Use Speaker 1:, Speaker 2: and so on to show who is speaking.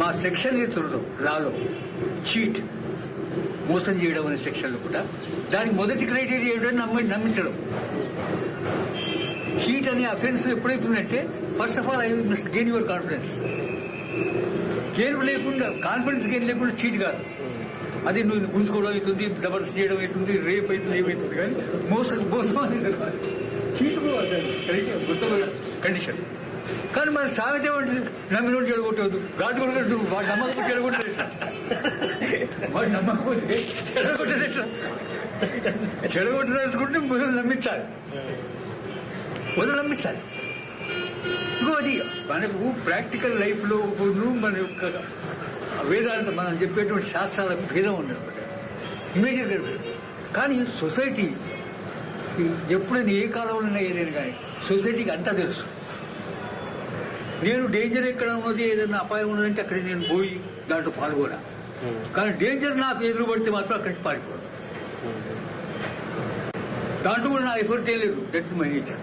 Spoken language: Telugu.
Speaker 1: మా సెక్షన్ ఎత్తుడు లాలో చీట్. మోసం చేయడం అనే సెక్షన్లు కూడా. దానికి మొదటి క్రైటీరియా ఏంటంటే నమ్మి నమ్మించడం. చీట్ అనే offence ఎప్పుడైతుందంటే first of all I must gain your confidence gain లేకుండా కాన్ఫిడెన్స్ గెయిన్ లేకుండా చీట్ కాదు. అది నువ్వు గుంజుకోవడం అవుతుంది డబల్స్ చేయడం అవుతుంది రేప్ అవుతుంది ఏమవుతుంది కానీ మోసం మోసం అనేది చీట్ కూడా కండిషన్ కానీ మన సామెత ఏమంటుంది? నమ్మినోడు చెడగొట్టవద్దు ఘాటు కొడుకు వాడు నమ్మకం చెడగొట్టదు వాడు నమ్మకపోతే చెడగొట్టదు చెడగొట్టదలుచుకుంటే మొదలు నమ్మించాలి. మొదలు నమ్మించాలి. ఇంకోది మనకు ప్రాక్టికల్ లైఫ్లో మన యొక్క వేదాంత మనం చెప్పేటువంటి శాస్త్రాల భేదం ఉండదు ఇమేజిన్ కానీ సొసైటీ ఎప్పుడైనా ఏ కాలంలో ఏదైనా కానీ సొసైటీకి అంతా తెలుసు. నేను డేంజర్ ఎక్కడ ఉన్నది? ఏదైనా అపాయం ఉన్నదంటే అక్కడ నేను పోయి దాంట్లో పాల్గొనా. కానీ డేంజర్ నాకు ఎదురు పడితే మాత్రం అక్కడి నుంచి పారిపోను. దాంట్లో కూడా నా ఎఫర్ట్ ఏం లేదు. That is my nature